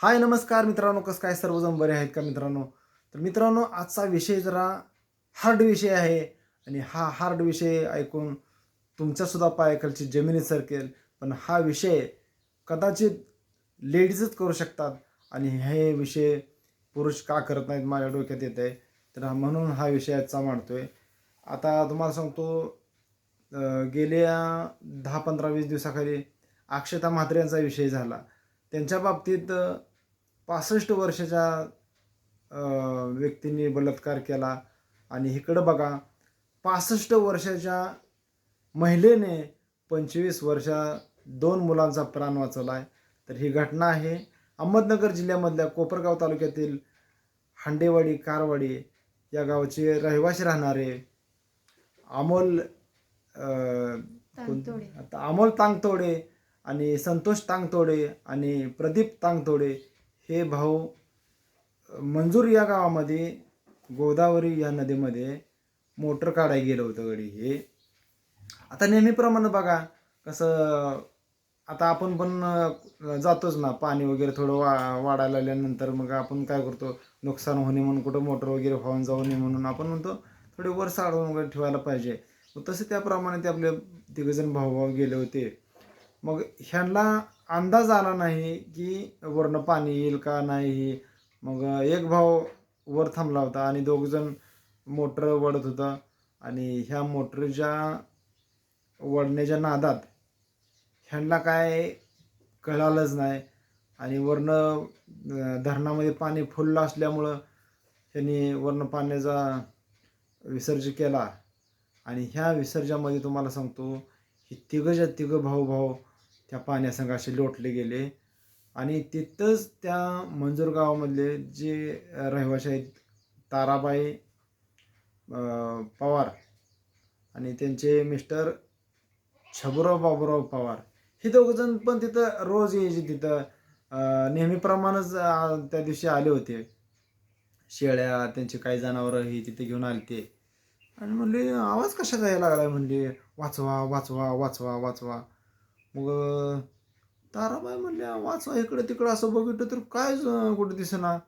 हाय नमस्कार मित्रांनो. कसं काय सर्वजण बरे आहेत का मित्रांनो? तर मित्रांनो आजचा विषय जरा हार्ड विषय आहे आणि हा हार्ड विषय ऐकून तुमच्यासुद्धा पायाखालची जमिनी सरकेल. पण हा विषय कदाचित लेडीजच करू शकतात आणि हे विषय पुरुष का करत नाहीत माझ्या डोक्यात येत आहे तर म्हणून हा विषय आजचा मांडतो आहे आता तुम्हाला सांगतो गेल्या दहा पंधरा वीस दिवसाखाली अक्षता म्हात्रे यांचा विषय झाला. त्यांच्या बाबतीत पासष्ट वर्षाच्या व्यक्तींनी बलात्कार केला. आणि इकडं बघा पासष्ट वर्षाच्या महिलेने पंचवीस वर्षा दोन मुलांचा प्राण वाचवला आहे तर ही घटना आहे अहमदनगर जिल्ह्यामधल्या कोपरगाव तालुक्यातील हांडेवाडी कारवाडी या गावचे रहिवासी राहणारे अमोल अमोल तांगतोडे आणि संतोष तांगतोडे आणि प्रदीप तांगतोडे हे भाऊ मंजूर या गावामध्ये गोदावरी या नदीमध्ये मोटर काढायला गेलं होतं गडी हे. आता नेहमीप्रमाणे बघा कसं आता आपण पण जातोच ना पाणी वगैरे थोडं वा वाढायला आल्यानंतर मग आपण काय करतो नुकसान होणे म्हणून कुठं मोटर वगैरे वाहून जाऊ नये म्हणून आपण म्हणतो थोडे वर साडून वगैरे ठेवायला पाहिजे. तसं तसे त्याप्रमाणे ते आपले तिघजण भाऊ गेले होते. मग ह्यांना अंदाज आला नाही की वरनं पाणी येईल का नाही. मग एक भाव वर थांबला होता आणि दोघजण मोटर वडत होता. आणि ह्या मोटरच्या वडण्याच्या नादात ह्यांना काय कळालंच नाही. आणि वरनं धरणामध्ये पाणी फुललं असल्यामुळं त्यांनी वरनं पाण्याचा विसर्ज केला. आणि ह्या विसर्जामध्ये तुम्हाला सांगतो ही तिघंच्या तिघं भाऊ भाऊ त्या पाण्यासंग असे लोटले गेले. आणि तिथंच त्या मंजूर गावामधले जे रहिवासी आहेत ताराबाई पवार आणि त्यांचे मिस्टर छबुराव बाबूराव पवार हे दोघंजण पण तिथं रोज यायचे तिथं. नेहमीप्रमाणेच त्या दिवशी आले होते. शेळ्या त्यांची काही जनावरं ही तिथे घेऊन आली ते आणि म्हणले आवाज कशाचा यायला लागला म्हणले वाचवा वाचवा वाचवा वाचवा. मग ताराबाई म्हणल्या वाचवा इकडं तिकडं असं बघितलं तर काय कुठं दिसेना.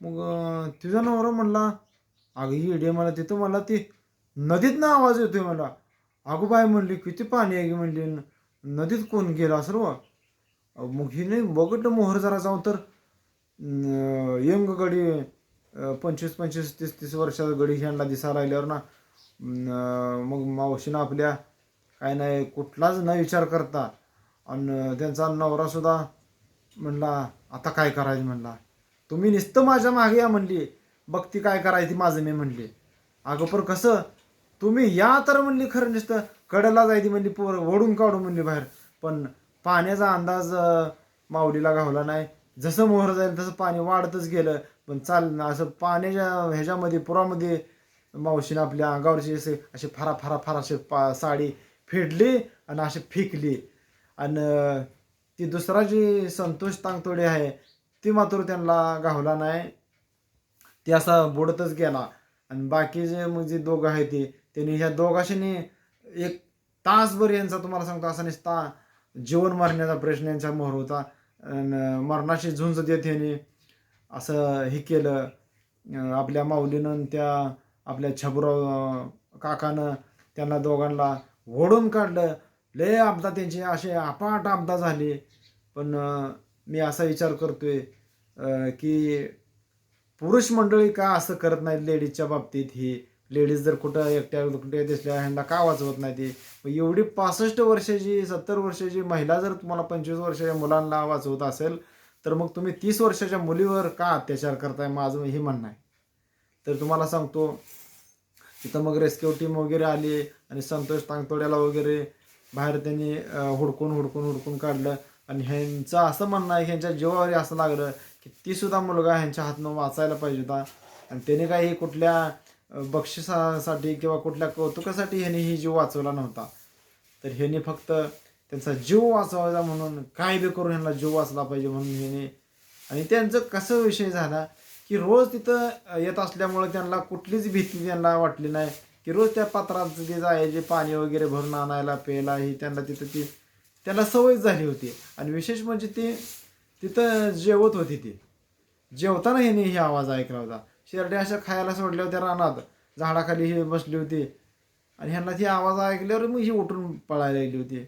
मग अं, तुझा नवरा म्हणला अगं येडे मला तिथं मला ती नदीत ना आवाज येतोय मला. अगो बाय म्हणली किती पाणी आहे की म्हणली नदीत कोण गेला सर्व मग हिने बघितलं मोहर जरा जाऊन तर यंग गडी पंचवीस पंचवीस तीस तीस वर्षाचा गडी ह्यांना दिसायला लागल्यावर ना मग मावशीनं आपल्या काय नाही कुठलाच न विचार करता. आणि त्यांचा नवरासुद्धा म्हणला आता काय करायचं? म्हणला. तुम्ही नुसतं माझ्या मागे या म्हणली. बघती काय करायची माझं मी म्हणली. अगं पण कसं? तुम्ही या तर म्हणली खरं नुसतं कडेला जायची म्हणली पोर ओढून काढू म्हणली बाहेर. पण पाण्याचा अंदाज माऊलीला घावला नाही. जसं मोहर जाईल तसं पाणी वाढतच गेलं. पण चाल असं पाण्याच्या ह्याच्यामध्ये पुरामध्ये मावशीनं आपल्या अंगावरची असे असे फरा फरा फरा असे पा साडी फेडली आणि अशी फेकली. आणि ती दुसरा जी संतोष तांगतोडे आहे ती मात्र त्यांना गावला नाही. ती असा बुडतच गेला. आणि बाकीचे मग जे दोघं आहे ते त्यांनी ह्या दोघाशीनी एक तासभर यांचा तुम्हाला सांगतो असा नुसता जीवन मारण्याचा प्रश्न यांच्या मोहर होता. आणि मरणाशी झुंज देत यांनी असं हे केलं. आपल्या माऊलीनं त्या आपल्या छबुराव काकानं त्यांना दोघांना ओढून काढलं. लय आपदा त्यांची असे आपाट आपदा झाली. पण मी असा विचार करतोय की पुरुष मंडळी का असं करत नाहीत लेडीजच्या बाबतीत? ही लेडीज जर कुठं एकट्या कुठे दिसल्या ह्यांना का वाचवत नाही ती मग एवढी पासष्ट वर्षाची सत्तर वर्षाची महिला जर तुम्हाला पंचवीस वर्षाच्या मुलांना वाचवत असेल तर मग तुम्ही तीस वर्षाच्या मुलीवर का अत्याचार करताय? माझं हे म्हणणं आहे. तर तुम्हाला सांगतो तिथं मग रेस्क्यू टीम वगैरे आली आणि संतोष तांगतोड्याला वगैरे बाहेर त्यांनी हुडकून हुडकून हुडकून काढलं. आणि ह्यांचं असं म्हणणं आहे ह्यांच्या जीवावर असं लागलं की ती सुद्धा मुलगा ह्यांच्या हातनं वाचायला पाहिजे होता. आणि त्याने काही कुठल्या बक्षिसासाठी किंवा कुठल्या कौतुकासाठी ह्याने ही जीव वाचवला नव्हता. तर ह्याने फक्त त्यांचा जीव वाचवायचा म्हणून काय बी करून ह्यांना जीव वाचला पाहिजे म्हणून ह्याने आणि त्यांचं कसं विषय झाला की रोज तिथं येत असल्यामुळे त्यांना कुठलीच भीती त्यांना वाटली नाही. की रोज त्या पात्रात जे जायचे पाणी वगैरे भरून आणायला प्यायला ही त्यांना तिथं ती त्यांना सवय झाली होती. आणि विशेष म्हणजे ते तिथं जेवत होती ती. जेवताना हिने ही आवाज ऐकला होता. शेरड्या अशा खायला सोडल्या होत्या रानात. झाडाखाली हे बसली होती. आणि ह्यांना ती आवाज ऐकल्यावर मग ही उठून पळायला लागली होती.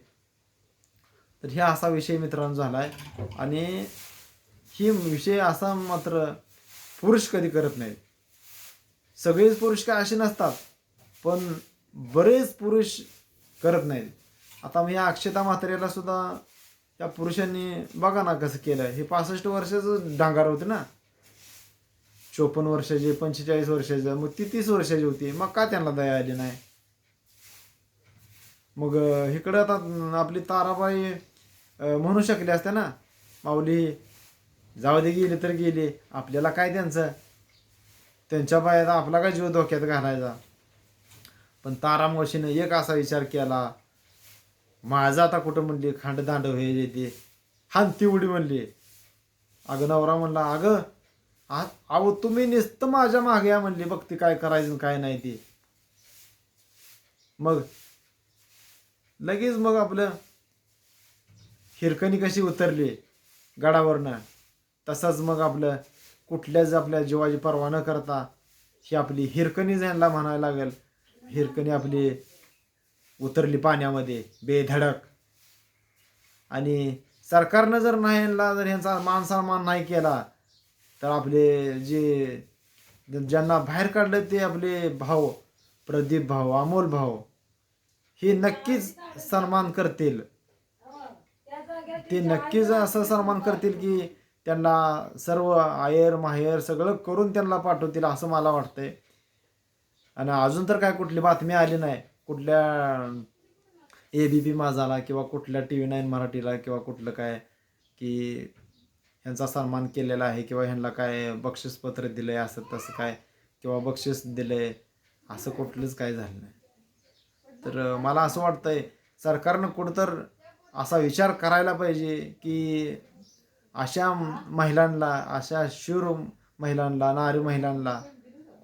तर ह्या असा विषय मित्रांनो झाला आहे आणि ही विषय असा मात्र पुरुष कधी करत नाहीत. सगळेच पुरुष काय असे नसतात पण बरेच पुरुष करत नाहीत. आता मी या अक्षता म्हात्रेला सुद्धा त्या पुरुषांनी बघा ना कसं केलं हे पासष्ट वर्षाचं डांगार होते ना. चोपन्न वर्षाचे पंचेचाळीस वर्षाचे मग ती तीस वर्षाची होती. मग का त्यांना दया आली नाही? मग इकडं आता आपली ताराबाई म्हणू शकली असते ना. माऊली जाऊ दे गेले तर गेले. आपल्याला काय त्यांचं? त्यांच्या पायात आपला काय जीव धोक्यात घालायचा? पण तारामाशीनं एक असा विचार केला माझं आता कुठं म्हणली खांडदांड हे ते हान उडी म्हणली. अगं नवरा म्हणला अगं आ- अहो तुम्ही नुसतं माझ्या मागे या म्हणली बघ ती काय करायचं काय नाही ते. मग लगेच मग आपलं हिरकणी कशी उतरली गडावरनं? तसंच मग आपलं कुठल्याच आपल्या जीवाची पर्वा न करता ही आपली हिरकणी ज्यांना म्हणायला लागेल हिरकणी आपली उतरली पाण्यामध्ये बेधडक. आणि सरकारनं जर नाही यांना जर ह्यांचा मान सन्मान नाही केला तर आपले जे ज्यांना बाहेर काढलं ते आपले भाऊ प्रदीप भाऊ अमोल भाऊ हे नक्कीच सन्मान करतील. ते नक्कीच असं सन्मान करतील की त्यांना सर्व आयर माहेर सगळं करून त्यांना पाठवतील असं मला वाटतंय. आणि अजून तर काय कुठली बातमी आली नाही. कुठल्या ए बी पी माझाला किंवा कुठल्या टी व्ही नाईन मराठीला किंवा कुठलं काय की ह्यांचा सन्मान केलेला आहे किंवा ह्यांना काय बक्षीसपत्र दिलं आहे असं तसं काय किंवा बक्षीस दिलं आहे असं कुठलंच काय झालं नाही. तर मला असं वाटतंय सरकारनं कुठं तर असा विचार करायला पाहिजे की अशा महिलांना अशा शूर महिलांना नारी महिलांना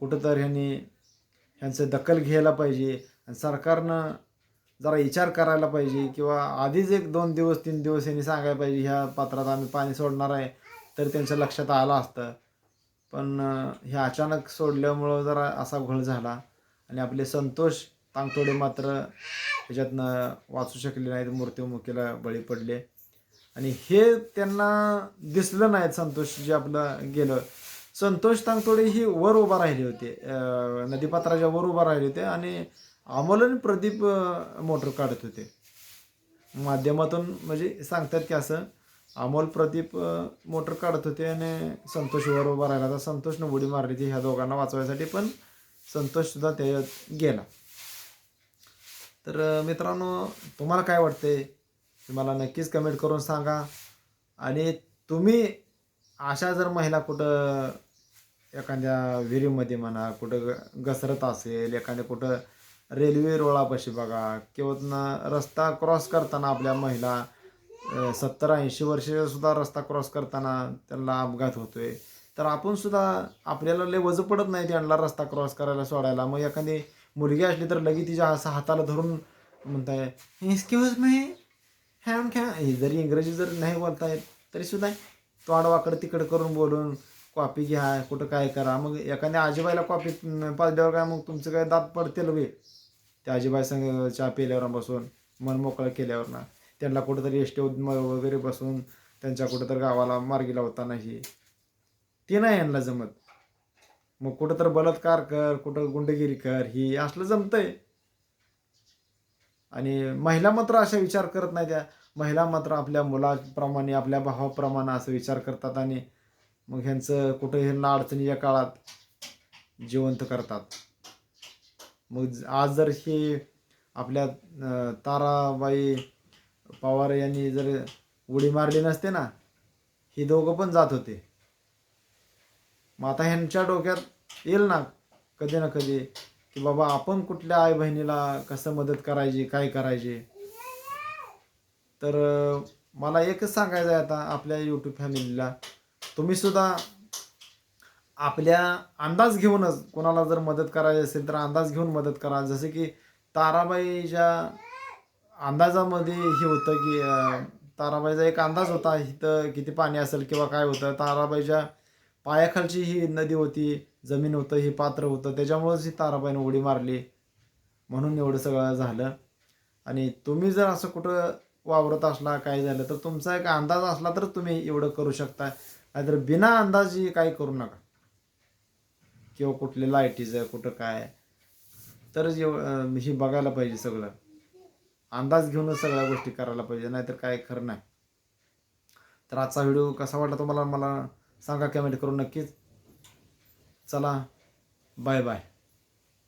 कुठं तर ह्यांनी ह्यांचं दखल घ्यायला पाहिजे आणि सरकारनं जरा विचार करायला पाहिजे किंवा आधीच एक दोन दिवस तीन दिवस यांनी सांगायला पाहिजे ह्या पात्रात आम्ही पाणी सोडणार आहे. तर त्यांच्या लक्षात आलं असतं. पण हे अचानक सोडल्यामुळं जरा असा घोळ झाला आणि आपले संतोष तांगतोडे मात्र ह्याच्यातनं वाचू शकले नाहीत मृत्युमुखीला बळी पडले. आणि हे त्यांना दिसलं नाही संतोष जे आपलं गेलं. संतोष तांगतोडे ही वर उभा राहिले होते. नदीपात्राच्या वर उभा राहिले होते आणि अमोल आणि प्रदीप मोटर काढत होते. माध्यमातून म्हणजे सांगतात की असं अमोल प्रदीप मोटर काढत होते आणि संतोष वर उभा राहिला. तर संतोषनं उडी मारली ती ह्या दोघांना वाचवायसाठी पण संतोषसुद्धा त्याच्यात गेला. तर मित्रांनो तुम्हाला काय वाटतंय? मला नक्कीच कमेंट करून सांगा. आणि तुम्ही अशा जर महिला कुठं एखाद्या विहिरीमध्ये म्हणा कुठं ग- घसरत असेल एखाद्या कुठं रेल्वे रोळापाशी बघा किंवा रस्ता क्रॉस करताना आपल्या महिला सत्तर ऐंशी वर्षेसुद्धा रस्ता क्रॉस करताना त्यांना अपघात होतोय. तर आपण सुद्धा आपल्याला लय वजं पडत नाही त्यांना रस्ता क्रॉस करायला सोडायला. मग एखादी मुलगी असली तर लगेच तिच्या असं हाताला धरून म्हणताय एक्सक्यूज मी ह्याम ख्या. हे जरी इंग्रजी जर नाही बोलता येत तरी सुद्धा तोंडवाकडं तिकडं करून बोलून कॉपी घ्या कुठं काय करा. मग एखाद्या आजीबाईला कॉपी पाजल्यावर काय? मग तुमचं काय दात पडतील वे त्या आजीबाई संग चहा पिल्यावर बसून मन मोकळं केल्यावर ना. त्यांना कुठंतरी एस टी वगैरे बसून त्यांच्या कुठं तर गावाला मार्गी लावताना नाही ते नाही यांना जमत. मग कुठं तर बलात्कार कर कुठं गुंडगिरी कर ही असलं जमतंय. आणि महिला मात्र असा विचार करत नाही त्या. महिला मात्र आपल्या मुलाप्रमाणे आपल्या भावाप्रमाणे असं विचार करतात आणि मग ह्यांचं कुठं ह्यांना अडचणीच्या काळात जिवंत करतात. मग आज जर हे आपल्या ताराबाई पवार यांनी जर उडी मारली नसते ना ही दोघं पण जात होते. मग आता ह्यांच्या डोक्यात येईल ना कधी ना कधी की बाबा आपण कुठल्या आई बहिणीला कसं मदत करायची काय करायची? तर मला एकच सांगायचं आहे आता आपल्या यूट्यूब फॅमिलीला तुम्ही सुद्धा आपल्या अंदाज घेऊनच कोणाला जर मदत करायची असेल तर अंदाज घेऊन मदत करा. जसं की ताराबाईच्या अंदाजामध्ये हे होतं की ताराबाईचा एक अंदाज होता इथं किती पाणी असेल किंवा काय होतं. ताराबाईच्या पायाखालची ही नदी होती जमीन होतं ही पात्र होतं त्याच्यामुळंच ही ताराबाईनं उडी मारली. म्हणून एवढं सगळं झालं. आणि तुम्ही जर असं कुठं वावरत असला काय झालं तर तुमचा एक अंदाज असला तर तुम्ही एवढं करू शकता. नाहीतर बिना अंदाजी काही करू नका. किंवा कुठले आहे कुठं काय. तरच एव ही बघायला पाहिजे सगळं. अंदाज घेऊनच सगळ्या गोष्टी करायला पाहिजे नाहीतर काय खरं नाही. तर आजचा व्हिडिओ कसा वाटला तुम्हाला? मला सांगा कमेंट करून नक्कीच. चला बाय बाय